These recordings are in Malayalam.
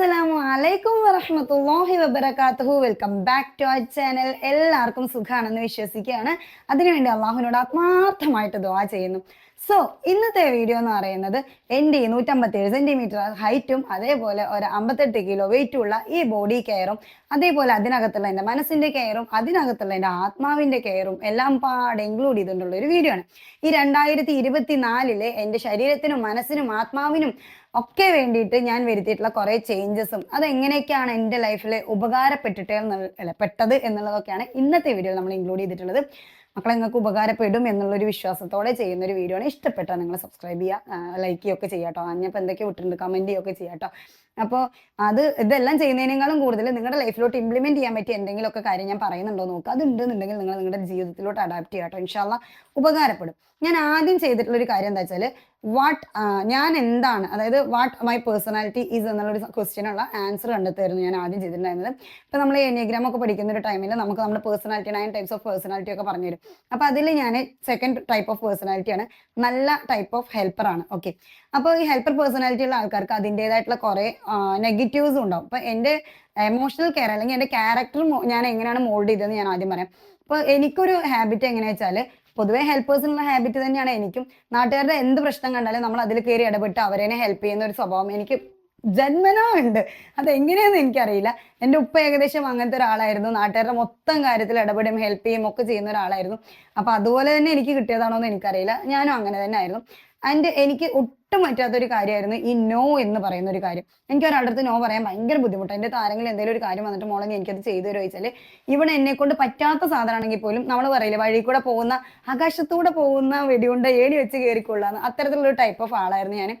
അസ്സലാമു അലൈക്കും വറഹമത്തല്ലാഹി വബറകാതുഹു welcome back to our channel എല്ലാവർക്കും സുഖാണെന്ന് വിശ്വസിക്കുകയാണ്. അതിനുവേണ്ടി അള്ളാഹുവിനോട് ആത്മാർത്ഥമായിട്ട് ദുവാ ചെയ്യുന്നു. സോ ഇന്നത്തെ വീഡിയോ എന്ന് പറയുന്നത് എന്റെ നൂറ്റമ്പത്തേഴ് സെന്റിമീറ്റർ ഹൈറ്റും അതേപോലെ ഒരു അമ്പത്തെട്ട് കിലോ വെയിറ്റുള്ള ഈ ബോഡി കെയറും അതേപോലെ അതിനകത്തുള്ള എന്റെ മനസ്സിന്റെ കെയറും അതിനകത്തുള്ള എന്റെ ആത്മാവിന്റെ കെയറും എല്ലാം പാടെ ഇൻക്ലൂഡ് ചെയ്തുകൊണ്ടുള്ള ഒരു വീഡിയോ ആണ്. ഈ രണ്ടായിരത്തി ഇരുപത്തിനാലിലെ എന്റെ ശരീരത്തിനും മനസ്സിനും ആത്മാവിനും ഒക്കെ വേണ്ടിയിട്ട് ഞാൻ വരുത്തിയിട്ടുള്ള കുറെ ചേഞ്ചസും അത് എങ്ങനെയൊക്കെയാണ് എന്റെ ലൈഫിൽ ഉപകാരപ്പെട്ടിട്ട് പെട്ടത് എന്നുള്ളതൊക്കെയാണ് ഇന്നത്തെ വീഡിയോയിൽ നമ്മൾ ഇൻക്ലൂഡ് ചെയ്തിട്ടുള്ളത്. മക്കളെ നിങ്ങൾക്ക് ഉപകാരപ്പെടും എന്നുള്ളൊരു വിശ്വാസത്തോടെ ചെയ്യുന്ന ഒരു വീഡിയോ ആണ് ഇഷ്ടപ്പെട്ടാൽ നിങ്ങൾ സബ്സ്ക്രൈബ് ചെയ്യുക ലൈക്ക് ചെയ്യുകയൊക്കെ ചെയ്യാട്ടോ. ഞാനിപ്പോൾ എന്തൊക്കെ വിട്ടിട്ടുണ്ട് കമന്റ് ചെയ്യുകയൊക്കെ ചെയ്യാട്ടോ. അപ്പോൾ അത് ഇതെല്ലാം ചെയ്യുന്നതിനേക്കാളും കൂടുതൽ നിങ്ങളുടെ ലൈഫിലോട്ട് ഇംപ്ലിമെന്റ് ചെയ്യാൻ പറ്റിയ എന്തെങ്കിലുമൊക്കെ കാര്യം ഞാൻ പറയുന്നുണ്ടോ നോക്കുക അത് ഉണ്ടെന്നുണ്ടെങ്കിൽ നിങ്ങൾ നിങ്ങളുടെ ജീവിതത്തിലോട്ട് അഡാപ്റ്റ് ചെയ്യാട്ടോ. ഇൻഷാല്ല ഉപകാരപ്പെടും. ഞാൻ ആദ്യം ചെയ്തിട്ടുള്ള ഒരു കാര്യം എന്താ വെച്ചാൽ വാട്ട് ഞാൻ എന്താണ് അതായത് വാട്ട് മൈ പേഴ്സണാലിറ്റി ഈസ് എന്നുള്ളൊരു ക്വസ്റ്റ്യനുള്ള ആൻസർ കണ്ടെത്തായിരുന്നു ഞാൻ ആദ്യം ചെയ്തിട്ടുണ്ടായിരുന്നത്. ഇപ്പം നമ്മൾ എനിഗ്രാം ഒക്കെ പഠിക്കുന്ന ഒരു ടൈമിൽ നമുക്ക് നമ്മുടെ personality nine types of personality ഒക്കെ പറഞ്ഞു തരും അപ്പൊ അതിൽ ഞാൻ സെക്കൻഡ് ടൈപ്പ് ഓഫ് പേഴ്സണാലിറ്റി ആണ്. നല്ല ടൈപ്പ് ഓഫ് ഹെൽപ്പർ ആണ്. ഓക്കെ അപ്പോൾ ഈ ഹെൽപ്പർ പേഴ്സണാലിറ്റി ഉള്ള ആൾക്കാർക്ക് അതിന്റെതായിട്ടുള്ള കുറെ നെഗറ്റീവ്സ് ഉണ്ടാവും. അപ്പൊ എന്റെ എമോഷണൽ കെയർ അല്ലെങ്കിൽ എന്റെ ക്യാരക്ടർ ഞാൻ എങ്ങനെയാണ് മോൾഡ് ചെയ്തതെന്ന് ഞാൻ ആദ്യം പറയാം. അപ്പൊ എനിക്കൊരു ഹാബിറ്റ് എങ്ങനെയാ വെച്ചാൽ പൊതുവേ ഹെൽപ്പേഴ്സിനുള്ള ഹാബിറ്റ് തന്നെയാണ് എനിക്കും. നാട്ടുകാരുടെ എന്ത് പ്രശ്നം കണ്ടാലും നമ്മൾ അതിൽ കയറി ഇടപെട്ട് അവരെ ഹെൽപ്പ് ചെയ്യുന്ന ഒരു സ്വഭാവം എനിക്ക് ജന്മനാ ഉണ്ട് അതെങ്ങനെയാന്ന് എനിക്കറിയില്ല. എന്റെ ഉപ്പ ഏകദേശം അങ്ങനത്തെ ഒരാളായിരുന്നു. നാട്ടുകാരുടെ മൊത്തം കാര്യത്തിൽ ഇടപെടും ഹെൽപ്പ് ചെയ്യും ഒക്കെ ചെയ്യുന്ന ഒരാളായിരുന്നു. അപ്പൊ അതുപോലെ തന്നെ എനിക്ക് കിട്ടിയതാണോ എന്ന് എനിക്കറിയില്ല. ഞാനും അങ്ങനെ തന്നെ ആയിരുന്നു. ആൻഡ് എനിക്ക് ഒട്ടും പറ്റാത്തൊരു കാര്യമായിരുന്നു ഈ നോ എന്ന് പറയുന്ന ഒരു കാര്യം. എനിക്ക് ഒരാളുടെ അടുത്ത് നോ പറയാൻ ഭയങ്കര ബുദ്ധിമുട്ടാണ്. എന്റെ താരങ്ങളിൽ എന്തെങ്കിലും ഒരു കാര്യം വന്നിട്ട് മോളെ എനിക്കത് ചെയ്തു തരുമോ ചോദിച്ചാൽ ഇവിടെ എന്നെ കൊണ്ട് പറ്റാത്ത സാധനമാണെങ്കിൽ പോലും നമ്മൾ പറയില്ല വഴി കൂടെ പോകുന്ന ആകാശത്തൂടെ പോകുന്ന വെടിയുണ്ട ഏടി വെച്ച് കയറിക്കൊള്ളാന്ന് അത്തരത്തിലുള്ള ടൈപ്പ് ഓഫ് ആളായിരുന്നു ഞാൻ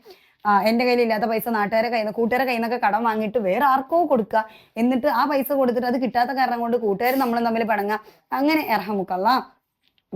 എന്റെ കയ്യിൽ ഇല്ലാത്ത പൈസ നാട്ടുകാരെ കയ്യിൽ നിന്ന് കൂട്ടുകാരെ കയ്യിൽ നിന്നൊക്കെ കടം വാങ്ങിയിട്ട് വേറെ ആർക്കോ കൊടുക്കുക എന്നിട്ട് ആ പൈസ കൊടുത്തിട്ട് അത് കിട്ടാത്ത കാരണം കൊണ്ട് കൂട്ടുകാർ നമ്മളെ തമ്മിൽ പടങ്ങുക അങ്ങനെ ഇറഹമുക്കല്ല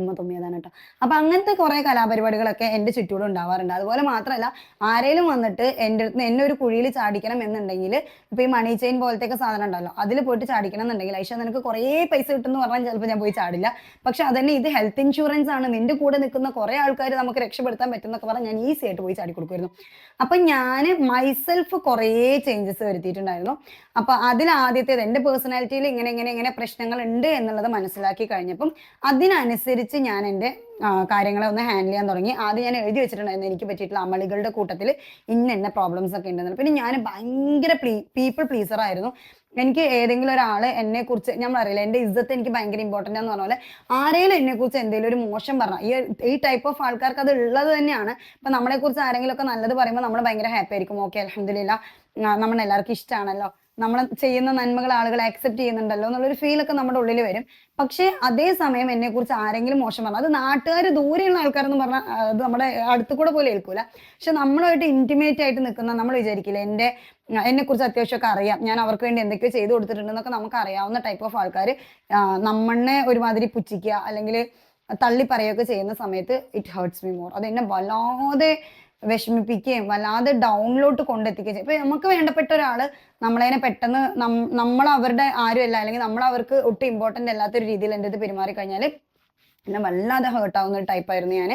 ഉമ്മ തുമ്മിയതാണ് കേട്ടോ. അപ്പൊ അങ്ങനത്തെ കുറെ കലാപരിപാടികളൊക്കെ എന്റെ ചുറ്റൂടെ ഉണ്ടാവാറുണ്ട്. അതുപോലെ മാത്രമല്ല ആരേലും വന്നിട്ട് എന്റെ അടുത്ത് എന്നെ ഒരു കുഴിയിൽ ചാടിക്കണം എന്നുണ്ടെങ്കിൽ ഇപ്പൊ ഈ മണി ചെയിൻ പോലത്തെ സാധനം ഉണ്ടല്ലോ അതിൽ പോയിട്ട് ചാടിക്കണം എന്നുണ്ടെങ്കിൽ ഐഷ നിനക്ക് കുറേ പൈസ കിട്ടുമെന്ന് പറഞ്ഞാൽ ചിലപ്പോൾ ഞാൻ പോയി ചാടില്ല. പക്ഷെ അതന്നെ ഇത് ഹെൽത്ത് ഇൻഷുറൻസ് ആണ്. നിന്റെ കൂടെ നിൽക്കുന്ന കുറെ ആൾക്കാർ നമുക്ക് രക്ഷപ്പെടുത്താൻ പറ്റുന്നൊക്കെ പറഞ്ഞാൽ ഞാൻ ഈസി ആയിട്ട് പോയി ചാടി കൊടുക്കുമായിരുന്നു. അപ്പൊ ഞാൻ മൈസെൽഫ് കുറേ ചേഞ്ചസ് വരുത്തിയിട്ടുണ്ടായിരുന്നു. അപ്പൊ അതിൽ ആദ്യത്തേത് എന്റെ പേഴ്സണാലിറ്റിയിൽ ഇങ്ങനെ ഇങ്ങനെ ഇങ്ങനെ പ്രശ്നങ്ങൾ ഉണ്ട് എന്നുള്ളത് മനസ്സിലാക്കി കഴിഞ്ഞപ്പം അതിനനുസരിച്ച് ഞാൻ എന്റെ കാര്യങ്ങളെ ഒന്ന് ഹാൻഡിൽ ചെയ്യാൻ തുടങ്ങി. ആദ്യം ഞാൻ എഴുതി വെച്ചിട്ടുണ്ടായിരുന്നു എനിക്ക് പറ്റിയിട്ടുള്ള അമളികളുടെ കൂട്ടത്തിൽ ഇന്ന എന്ന പ്രോബ്ലംസ് ഒക്കെ ഉണ്ടെന്ന്. പിന്നെ ഞാൻ ഭയങ്കര പ്ലീ പീപ്പിൾ പ്ലീസർ ആയിരുന്നു. എനിക്ക് ഏതെങ്കിലും ഒരാൾ എന്നെ കുറിച്ച് പറയില്ല എന്റെ ഇജ്ജത്ത് എനിക്ക് ഭയങ്കര ഇമ്പോർട്ടന്റ് ആണെന്ന് പറഞ്ഞ പോലെ ആരെങ്കിലും എന്നെ കുറിച്ച് എന്തെങ്കിലും ഒരു മോശം പറഞ്ഞാൽ ഈ ഈ ടൈപ്പ് ഓഫ് ആൾക്കാർക്ക് അത് ഉള്ളത് തന്നെയാണ്. ഇപ്പം നമ്മളെക്കുറിച്ച് ആരെങ്കിലും ഒക്കെ നല്ലത് പറയുമ്പോൾ നമ്മൾ ഭയങ്കര ഹാപ്പി ആയിരിക്കും. ഓക്കെ അലഹമില്ല നമ്മളെല്ലാവർക്കും ഇഷ്ടമാണല്ലോ നമ്മൾ ചെയ്യുന്ന നന്മകൾ ആളുകൾ ആക്സെപ്റ്റ് ചെയ്യുന്നുണ്ടല്ലോ എന്നുള്ളൊരു ഒക്കെ നമ്മുടെ ഉള്ളിൽ വരും. പക്ഷേ അതേസമയം എന്നെ കുറിച്ച് ആരെങ്കിലും മോശം പറഞ്ഞു അത് നാട്ടുകാർ ദൂരെയുള്ള ആൾക്കാരെന്ന് പറഞ്ഞാൽ അത് നമ്മുടെ അടുത്ത് കൂടെ പോലും ഏൽക്കൂല. പക്ഷെ നമ്മളുമായിട്ട് ഇന്റിമേറ്റ് ആയിട്ട് നിൽക്കുന്ന നമ്മൾ വിചാരിക്കില്ല എന്റെ എന്നെ കുറിച്ച് അത്യാവശ്യമൊക്കെ അറിയാം ഞാൻ അവർക്ക് വേണ്ടി എന്തൊക്കെയോ ചെയ്തു കൊടുത്തിട്ടുണ്ടെന്നൊക്കെ നമുക്ക് അറിയാവുന്ന ടൈപ്പ് ഓഫ് ആൾക്കാർ നമ്മളെ ഒരുമാതിരി പുച്ഛിക്കുക അല്ലെങ്കിൽ തള്ളി പറയുകയൊക്കെ ചെയ്യുന്ന സമയത്ത് ഇറ്റ് ഹേർട്സ് മീ മോർ അത് എന്നെ വല്ലാതെ വിഷമിപ്പിക്കുകയും വല്ലാതെ ഡൗണിലോട്ട് കൊണ്ടെത്തിക്കുകയും ചെയ്യും. ഇപ്പൊ നമുക്ക് വേണ്ടപ്പെട്ട ഒരാൾ നമ്മളതിനെ പെട്ടെന്ന് നമ്മൾ അവരുടെ ആരുമല്ല അല്ലെങ്കിൽ നമ്മൾ അവർക്ക് ഒട്ടും ഇമ്പോർട്ടന്റ് അല്ലാത്തൊരു രീതിയിൽ എന്റെ അടുത്ത് പെരുമാറി കഴിഞ്ഞാൽ എന്നെ വല്ലാതെ ഹേർട്ട് ആവുന്ന ഒരു ടൈപ്പായിരുന്നു ഞാൻ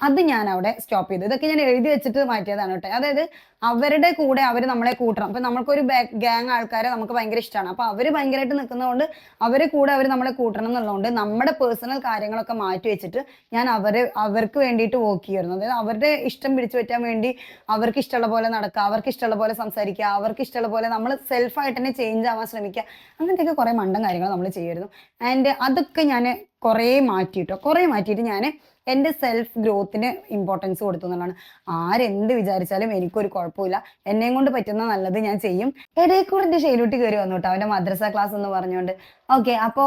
അത് ഞാൻ അവിടെ സ്റ്റോപ്പ് ചെയ്തു. ഇതൊക്കെ ഞാൻ എഴുതി വെച്ചിട്ട് മാറ്റിയതാണ് കേട്ടോ. അതായത് അവരുടെ കൂടെ അവർ നമ്മളെ കൂട്ടണം. അപ്പൊ നമ്മൾക്കൊരു ഗ്യാങ് ആൾക്കാരെ നമുക്ക് ഭയങ്കര ഇഷ്ടമാണ് അപ്പൊ അവർ ഭയങ്കരമായിട്ട് നിൽക്കുന്നതുകൊണ്ട് അവരെ കൂടെ അവർ നമ്മളെ കൂട്ടണം എന്നുള്ളതുകൊണ്ട് നമ്മുടെ പേഴ്സണൽ കാര്യങ്ങളൊക്കെ മാറ്റി വെച്ചിട്ട് ഞാൻ അവരെ അവർക്ക് വേണ്ടിയിട്ട് വർക്ക് ചെയ്യുമായിരുന്നു അതായത് അവരുടെ ഇഷ്ടം പിടിച്ചു പറ്റാൻ വേണ്ടി അവർക്ക് ഇഷ്ടമുള്ള പോലെ നടക്കുക അവർക്ക് ഇഷ്ടമുള്ള പോലെ സംസാരിക്കുക അവർക്ക് ഇഷ്ടമുള്ള പോലെ നമ്മൾ സെൽഫായിട്ട് തന്നെ ചേഞ്ച് ആവാൻ ശ്രമിക്കുക. അങ്ങനത്തെയൊക്കെ കുറെ മണ്ടം കാര്യങ്ങൾ നമ്മൾ ചെയ്യുമായിരുന്നു ആൻഡ് അതൊക്കെ ഞാൻ കുറേ മാറ്റിയിട്ടോ? കുറേ മാറ്റിയിട്ട് ഞാൻ എന്റെ സെൽഫ് ഗ്രോത്തിന് ഇമ്പോർട്ടൻസ് കൊടുത്തു എന്നുള്ളതാണ്. ആരെന്ത് വിചാരിച്ചാലും എനിക്കൊരു കുഴപ്പമില്ല. എന്നെയും കൊണ്ട് പറ്റുന്ന നല്ലത് ഞാൻ ചെയ്യും. ഇടയിൽ കൂടെ എന്റെ ഷെയിലൂട്ടി കയറി വന്നു കേട്ടോ അവന്റെ മദ്രസ ക്ലാസ് എന്ന് പറഞ്ഞുകൊണ്ട്. ഓക്കെ അപ്പോൾ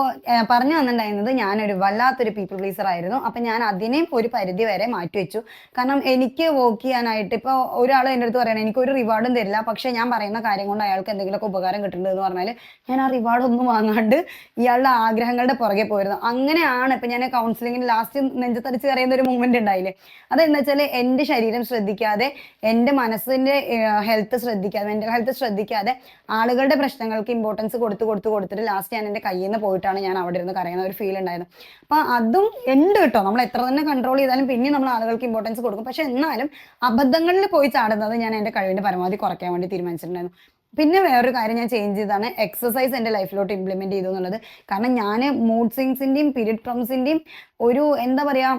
പറഞ്ഞു വന്നിട്ടുണ്ടായിരുന്നത് ഞാനൊരു വല്ലാത്തൊരു പീപ്പിൾ പ്ലീസർ ആയിരുന്നു. അപ്പം ഞാൻ അതിനെയും ഒരു പരിധി വരെ മാറ്റിവെച്ചു. കാരണം എനിക്ക് വർക്ക് ചെയ്യാനായിട്ട് ഇപ്പോൾ ഒരാൾ എന്റെ അടുത്ത് പറയണം എനിക്ക് ഒരു റിവാർഡും തരില്ല. പക്ഷേ ഞാൻ പറയുന്ന കാര്യം കൊണ്ട് അയാൾക്ക് എന്തെങ്കിലുമൊക്കെ ഉപകാരം കിട്ടുന്നുണ്ട് എന്ന് പറഞ്ഞാൽ ഞാൻ ആ റിവാർഡ് ഒന്നും വാങ്ങാണ്ട് ഇയാളുടെ ആഗ്രഹങ്ങളുടെ പുറകെ പോയിരുന്നു. അങ്ങനെയാണ് ഇപ്പം ഞാൻ കൗൺസിലിങ്ങിന് ലാസ്റ്റ് നെഞ്ചത്തടിച്ച് കറിയുന്ന ഒരു മൂവ്മെന്റ് ഉണ്ടായില്ലേ? അതെന്താ വെച്ചാൽ എന്റെ ശരീരം ശ്രദ്ധിക്കാതെ എന്റെ മനസ്സിന്റെ ഹെൽത്ത് ശ്രദ്ധിക്കാതെ മെന്റൽ ഹെൽത്ത് ശ്രദ്ധിക്കാതെ ആളുകളുടെ പ്രശ്നങ്ങൾക്ക് ഇമ്പോർട്ടൻസ് കൊടുത്ത് കൊടുത്ത് കൊടുത്തിട്ട് ലാസ്റ്റ് ഞാൻ എന്റെ കയ്യിൽ നിന്ന് പോയിട്ടാണ് ഞാൻ അവിടെ ഇരുന്ന് കരയുന്ന ഒരു ഫീൽ ഉണ്ടായിരുന്നു അപ്പൊ അതും ഉണ്ട് കേട്ടോ. നമ്മൾ എത്ര തന്നെ കൺട്രോൾ ചെയ്താലും പിന്നെ നമ്മൾ ആളുകൾക്ക് ഇമ്പോർട്ടൻസ് കൊടുക്കും. പക്ഷെ എന്നാലും അബദ്ധങ്ങളിൽ പോയി ചാടുന്നത് ഞാൻ എന്റെ കഴിവിന്റെ പരമാവധി കുറയ്ക്കാൻ വേണ്ടി തീരുമാനിച്ചിട്ടുണ്ടായിരുന്നു. പിന്നെ വേറൊരു കാര്യം ഞാൻ ചേഞ്ച് ചെയ്താണ് എക്സസൈസ് എന്റെ ലൈഫിലോട്ട് ഇംപ്ലിമെന്റ് ചെയ്തു എന്നുള്ളത്. കാരണം ഞാൻ മൂഡ് സ്വിങ്സിന്റെയും പീരിയഡ് ക്രംസിന്റെയും ഒരു എന്താ പറയാ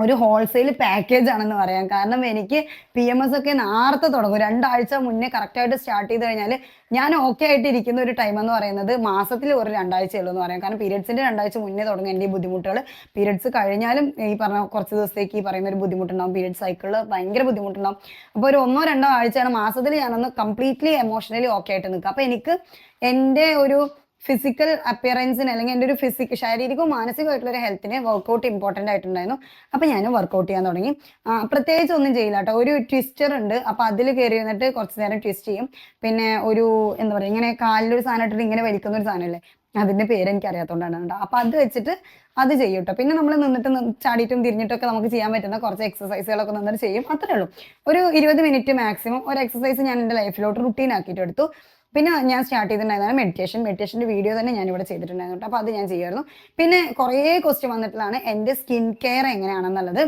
ഒരു ഹോൾസെയിൽ പാക്കേജ് ആണെന്ന് പറയാം. കാരണം എനിക്ക് പി എം എസ് ഒക്കെ നേരത്തെ തുടങ്ങും. രണ്ടാഴ്ച മുന്നേ കറക്റ്റായിട്ട് സ്റ്റാർട്ട് ചെയ്ത് കഴിഞ്ഞാൽ ഞാൻ ഓക്കെ ആയിട്ട് ഇരിക്കുന്ന ഒരു ടൈം എന്ന് പറയുന്നത് മാസത്തിൽ ഒരു രണ്ടാഴ്ചയുള്ളൂ എന്ന് പറയാം. കാരണം പീരിയഡ്സിന്റെ രണ്ടാഴ്ച മുന്നേ തുടങ്ങും എന്റെ ഈ ബുദ്ധിമുട്ടുകൾ പീരിയഡ്സ് കഴിഞ്ഞാലും ഈ പറഞ്ഞ കുറച്ച് ദിവസത്തേക്ക് ഈ പറയുന്ന ഒരു ബുദ്ധിമുട്ടുണ്ടാവും. പീരിയഡ് സൈക്കിളിൽ ഭയങ്കര ബുദ്ധിമുട്ടുണ്ടാവും. അപ്പോൾ ഒരു ഒന്നോ രണ്ടോ ആഴ്ചയാണ് മാസത്തിൽ ഞാനൊന്ന് കംപ്ലീറ്റ്ലി എമോഷണലി ഓക്കെ ആയിട്ട് നിൽക്കുക. അപ്പോൾ എനിക്ക് എന്റെ ഒരു ഫിസിക്കൽ അപ്പിയറൻസിന് അല്ലെങ്കിൽ എന്റെ ഒരു ഫിസിക് ശാരീരികവും മാനസികമായിട്ടുള്ള ഒരു ഹെൽത്തിന് വർക്കൗട്ട് ഇമ്പോർട്ടന്റ് ആയിട്ടുണ്ടായിരുന്നു. അപ്പം ഞാൻ വർക്കൗട്ട് ചെയ്യാൻ തുടങ്ങി. പ്രത്യേകിച്ച് ഒന്നും ചെയ്യില്ല കേട്ടോ. ഒരു ട്വിസ്റ്റർ ഉണ്ട്. അപ്പം അതിൽ കയറി വന്നിട്ട് കുറച്ച് നേരം ട്വിസ്റ്റ് ചെയ്യും. പിന്നെ ഒരു എന്താ പറയുക ഇങ്ങനെ കാലിലൊരു സാധനം ഇട്ടിട്ട് ഇങ്ങനെ വലിക്കുന്ന ഒരു സാധനമല്ലേ? അതിന്റെ പേര് എനിക്ക് അറിയാത്തതുകൊണ്ടാണ് കേട്ടോ. അപ്പൊ അത് വെച്ചിട്ട് അത് ചെയ്യും കേട്ടോ. പിന്നെ നമ്മൾ നിന്നിട്ട് ചാടിയിട്ടും തിരിഞ്ഞിട്ടൊക്കെ നമുക്ക് ചെയ്യാൻ പറ്റുന്ന കുറച്ച് എക്സസൈസുകളൊക്കെ നിന്നിട്ട് ചെയ്യും. അത്രേ ഉള്ളൂ. ഒരു ഇരുപത് മിനിറ്റ് മാക്സിമം ഒരു എക്സസൈസ് ഞാൻ എന്റെ ലൈഫിലോട്ട് റുട്ടീൻ ആക്കിയിട്ട് എടുത്തു. പിന്നെ ഞാൻ സ്റ്റാർട്ട് ചെയ്തിട്ടുണ്ടായിരുന്നു മെഡിറ്റേഷൻ മെഡിറ്റേഷന്റെ വീഡിയോ തന്നെ ഞാൻ ഇവിടെ ചെയ്തിട്ടുണ്ടായിരുന്നു അപ്പോൾ അത് ഞാൻ ചെയ്യുമായിരുന്നു. പിന്നെ കുറേ ക്വസ്റ്റ്യൻ വന്നിട്ടുള്ളതാണ് എന്റെ സ്കിൻ കെയർ എങ്ങനെയാണെന്നുള്ളത്?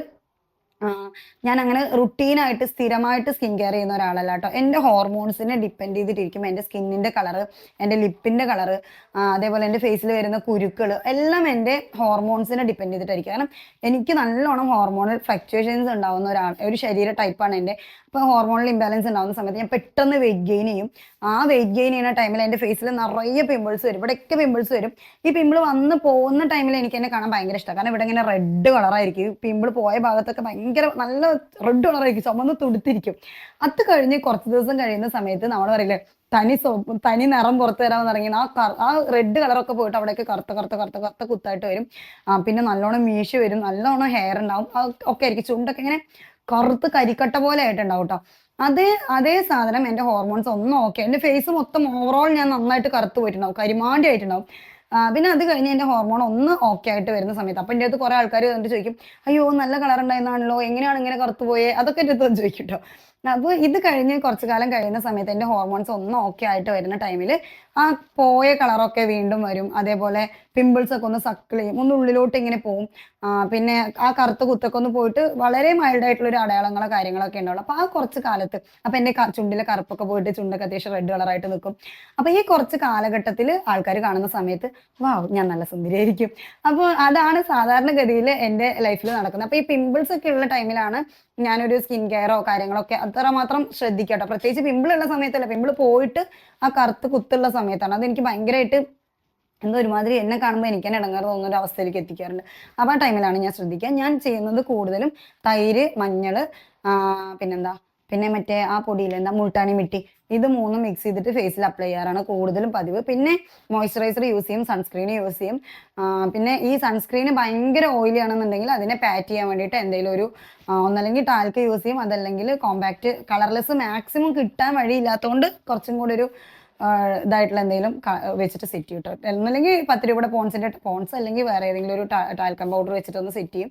ഞാൻ അങ്ങനെ റുട്ടീനായിട്ട് സ്ഥിരമായിട്ട് സ്കിൻ കെയർ ചെയ്യുന്ന ഒരാളല്ല കേട്ടോ എന്റെ ഹോർമോൺസിനെ ഡിപ്പെൻഡ് ചെയ്തിട്ടിരിക്കും. എന്റെ സ്കിന്നിന്റെ കളറ് എന്റെ ലിപ്പിന്റെ കളറ് അതേപോലെ എന്റെ ഫേസിൽ വരുന്ന കുരുക്കൾ എല്ലാം എന്റെ ഹോർമോൺസിനെ ഡിപ്പെൻഡ് ചെയ്തിട്ടായിരിക്കും. കാരണം എനിക്ക് നല്ലോണം ഹോർമോണൽ ഫ്ലക്ച്വേഷൻസ് ഉണ്ടാവുന്ന ഒരാൾ ഒരു ശരീര ടൈപ്പാണ് എന്റെ. അപ്പോൾ ഹോർമോണൽ ഇംബാലൻസ് ഉണ്ടാകുന്ന സമയത്ത് ഞാൻ പെട്ടെന്ന് വെയിറ്റ് ഗെയിൻ ചെയ്യും. ആ വെയിറ്റ് ഗെയിൻ ചെയ്യുന്ന ടൈമിൽ എന്റെ ഫേസിൽ നിറയെ പിമ്പിൾസ് വരും. ഇവിടെയൊക്കെ പിമ്പിൾസ് വരും. ഈ പിമ്പിൾ വന്ന് പോകുന്ന ടൈമിൽ എനിക്ക് എന്നെ കാണാൻ ഭയങ്കര ഇഷ്ടമാണ് കാരണം ഇവിടെ ഇങ്ങനെ റെഡ് കളറായിരിക്കും പിമ്പിൾ പോയ ഭാഗത്തൊക്കെ ഭയങ്കര നല്ല റെഡ് കളറായിരിക്കും ചുമന്ന് തുടുത്തിരിക്കും. അത് കഴിഞ്ഞ് കുറച്ച് ദിവസം കഴിയുന്ന സമയത്ത് നമ്മൾ പറയില്ലേ തനി സോ തനി നിറം പുറത്തു വരാമെന്ന് ഇറങ്ങി ആ ആ റെഡ് കളറൊക്കെ പോയിട്ട് അവിടെയൊക്കെ കറുത്ത കറുത്ത കറുത്ത കറുത്ത കുത്തായിട്ട് വരും. പിന്നെ നല്ലോണം മീശ വരും നല്ലോണം ഹെയർ ഉണ്ടാവും. ഒക്കെ ആയിരിക്കും. ചുണ്ടൊക്കെ ഇങ്ങനെ കറുത്ത് കരിക്കട്ട പോലെ ആയിട്ടുണ്ടാവും കേട്ടോ അതേ അതേ സാധനം എന്റെ ഹോർമോൺസ് ഒന്നും ഓക്കെ എന്റെ ഫേസ് മൊത്തം ഓവറോൾ ഞാൻ നന്നായിട്ട് കറുത്ത് പോയിട്ടുണ്ടാവും. കരിമാണ്ടി ആയിട്ടുണ്ടാവും. പിന്നെ അത് കഴിഞ്ഞ് എന്റെ ഹോർമോൺ ഒന്ന് ഓക്കെ ആയിട്ട് വരുന്ന സമയത്ത് അപ്പം എന്റെ അടുത്ത് കുറേ ആൾക്കാർ വന്നിട്ട് ചോദിക്കും അയ്യോ നല്ല കളർ ഉണ്ടായിരുന്നാണല്ലോ എങ്ങനെയാണ് ഇങ്ങനെ കറുത്ത് പോയേ? അതൊക്കെ എന്റെ അടുത്ത് ചോദിക്കും കേട്ടോ അപ്പോൾ ഇത് കഴിഞ്ഞ് കുറച്ച് കാലം കഴിയുന്ന സമയത്ത് എന്റെ ഹോർമോൺസ് ഒന്ന് ഓക്കെ ആയിട്ട് വരുന്ന ടൈമിൽ ആ പോയ കളറൊക്കെ വീണ്ടും വരും. അതേപോലെ പിമ്പിൾസ് ഒക്കെ ഒന്ന് സക്കിൾ ചെയ്യും. ഒന്ന് ഉള്ളിലോട്ട് ഇങ്ങനെ പോവും. പിന്നെ ആ കറുത്ത കുത്തൊക്കെ ഒന്ന് പോയിട്ട് വളരെ മൈൽഡ് ആയിട്ടുള്ള ഒരു അടയാളങ്ങളോ കാര്യങ്ങളൊക്കെ ഉണ്ടാവുള്ളൂ. അപ്പൊ ആ കുറച്ച് കാലത്ത് അപ്പൊ എന്റെ ചുണ്ടിലെ കറുപ്പൊക്കെ പോയിട്ട് ചുണ്ടൊക്കെ അത്യാവശ്യം റെഡ് കളറായിട്ട് നിൽക്കും അപ്പൊ ഈ കുറച്ച് കാലഘട്ടത്തിൽ ആൾക്കാർ കാണുന്ന സമയത്ത് വാവ് ഞാൻ നല്ല സുന്ദരിയായിരിക്കും. അപ്പോൾ അതാണ് സാധാരണഗതിയിൽ എന്റെ ലൈഫിൽ നടക്കുന്നത്. അപ്പൊ ഈ പിമ്പിൾസ് ഒക്കെ ഉള്ള ടൈമിലാണ് ഞാനൊരു സ്കിൻ കെയറോ കാര്യങ്ങളൊക്കെ അത്രമാത്രം ശ്രദ്ധിക്കട്ടോ. പ്രത്യേകിച്ച് പിമ്പിൾ ഉള്ള സമയത്തല്ല. പിമ്പിൾ പോയിട്ട് ആ കറുത്ത് കുത്തുള്ള സമയത്താണ്. അതെനിക്ക് ഭയങ്കരമായിട്ട് എന്തോ ഒരുമാതിരി എന്നെ കാണുമ്പോൾ എനിക്ക് തന്നെ ഇടങ്ങാറ് തോന്നുന്ന ഒരു അവസ്ഥയിലേക്ക് എത്തിക്കാറുണ്ട്. അപ്പോൾ ആ ടൈമിലാണ് ഞാൻ ശ്രദ്ധിക്കുക. ഞാൻ ചെയ്യുന്നത് കൂടുതലും തൈര് മഞ്ഞൾ പിന്നെന്താ? പിന്നെ മറ്റേ ആ പൊടിയിൽ എന്താ മുൾട്ടാണി മിട്ടി. ഇത് മൂന്നും മിക്സ് ചെയ്തിട്ട് ഫേസിൽ അപ്ലൈ ചെയ്യാറാണ് കൂടുതലും പതിവ്. പിന്നെ മോയ്സ്ചറൈസർ യൂസ് ചെയ്യും സൺസ്ക്രീൻ യൂസ് ചെയ്യും. പിന്നെ ഈ സൺസ്ക്രീൻ ഭയങ്കര ഓയിലി ആണെന്നുണ്ടെങ്കിൽ അതിനെ പാറ്റ് ചെയ്യാൻ വേണ്ടിയിട്ട് എന്തെങ്കിലും ഒരു ഒന്നല്ലെങ്കിൽ ടാൽക്ക് യൂസ് ചെയ്യും. അതല്ലെങ്കിൽ കോമ്പാക്ട് കളർലെസ് മാക്സിമം കിട്ടാൻ വഴിയില്ലാത്തതുകൊണ്ട് കുറച്ചും കൂടി ഒരു ഇതായിട്ടുള്ള എന്തെങ്കിലും വെച്ചിട്ട് സെറ്റ് ചെയ്യും കേട്ടോ ഒന്നല്ലെങ്കിൽ പത്ത് രൂപയുടെ പോൺസിന്റെ പോൺസ് അല്ലെങ്കിൽ വേറെ ഏതെങ്കിലും ഒരു ടാൽക്കം പൗഡർ വെച്ചിട്ട് ഒന്ന് സെറ്റ് ചെയ്യും.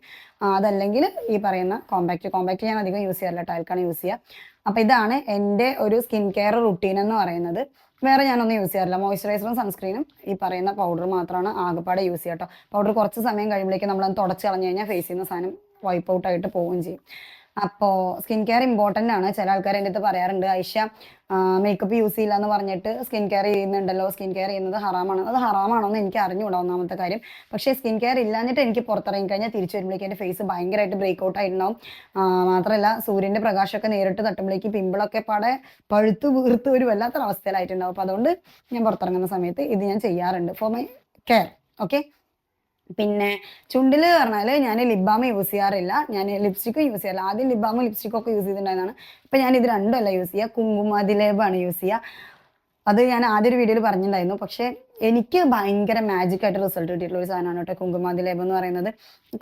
അതല്ലെങ്കിൽ ഈ പറയുന്ന കോമ്പാക്ട് കോമ്പാക്ട് ഞാൻ അധികം യൂസ് ചെയ്യാറില്ല. ടാൽക്കാണ് യൂസ് ചെയ്യുക അപ്പൊ ഇതാണ് എന്റെ ഒരു സ്കിൻ കെയർ റുട്ടീൻ എന്ന് പറയുന്നത്. വേറെ ഞാനൊന്നും യൂസ് ചെയ്യാറില്ല. മോയ്സ്ചറൈസറും സൺസ്ക്രീനും ഈ പറയുന്ന പൗഡർ മാത്രമാണ് ആകെപ്പാടെ യൂസ് ചെയ്യുക കേട്ടോ പൗഡർ കുറച്ച് സമയം കഴിയുമ്പോഴേക്കും നമ്മളത് തുടച്ച് കളഞ്ഞു കഴിഞ്ഞാൽ ഫേസ് ചെയ്യുന്ന സാധനം വൈപ്പ് ഔട്ട് ആയിട്ട് പോവുകയും ചെയ്യും. അപ്പോൾ സ്കിൻ കെയർ ഇമ്പോർട്ടന്റ് ആണ്. ചില ആൾക്കാർ എന്റെ അടുത്ത് പറയാറുണ്ട് ഐഷ മേക്കപ്പ് യൂസ് ചെയ്യില്ല എന്ന് പറഞ്ഞിട്ട് സ്കിൻ കെയർ ചെയ്യുന്നുണ്ടല്ലോ. സ്കിൻ കെയർ ചെയ്യുന്നത് ഹറാമാണ്. അത് ഹറാമാണോ എന്ന് എനിക്ക് അറിഞ്ഞുകൂടാ ഒന്നാമത്തെ കാര്യം. പക്ഷേ സ്കിൻ കെയർ ഇല്ലാഞ്ഞിട്ട് എനിക്ക് പുറത്തിറങ്ങി കഴിഞ്ഞാൽ തിരിച്ചു വരുമ്പോഴേക്കും എന്റെ ഫേസ് ഭയങ്കരമായിട്ട് ബ്രേക്ക് ഔട്ട് ആയിട്ടുണ്ടാവും മാത്രമല്ല സൂര്യന്റെ പ്രകാശമൊക്കെ നേരിട്ട് തട്ടുമ്പോഴേക്ക് പിമ്പിളൊക്കെ പാടെ പഴുത്ത് വീർത്ത് ഒരു വല്ലാത്തൊരു അവസ്ഥയിലായിട്ടുണ്ടാവും അപ്പോൾ അതുകൊണ്ട് ഞാൻ പുറത്തിറങ്ങുന്ന സമയത്ത് ഇത് ഞാൻ ചെയ്യാറുണ്ട്. ഫോർ മൈ കെയർ ഓക്കെ പിന്നെ ചുണ്ടിൽ പറഞ്ഞാൽ ഞാൻ ലിബാം യൂസ് ചെയ്യാറില്ല. ഞാൻ ലിപ്സ്റ്റിക്കും യൂസ് ചെയ്യാറില്ല. ആദ്യം ലിബാമും ലിപ്സ്റ്റിക്കും ഒക്കെ യൂസ് ചെയ്തിട്ടുണ്ടായിരുന്നാണ് ഇപ്പം ഞാൻ ഇത് രണ്ടുമല്ല യൂസ് ചെയ്യുക കുങ്കുമാതിലേബാണ് യൂസ് ചെയ്യുക അത് ഞാൻ ആദ്യ ഒരു വീഡിയോയിൽ പറഞ്ഞിട്ടുണ്ടായിരുന്നു. പക്ഷേ എനിക്ക് ഭയങ്കര മാജിക് ആയിട്ട് റിസൾട്ട് കിട്ടിയിട്ടുള്ള ഒരു സാധനമാണ് കേട്ടോ കുങ്കുമാതിലേബ് എന്ന് പറയുന്നത്.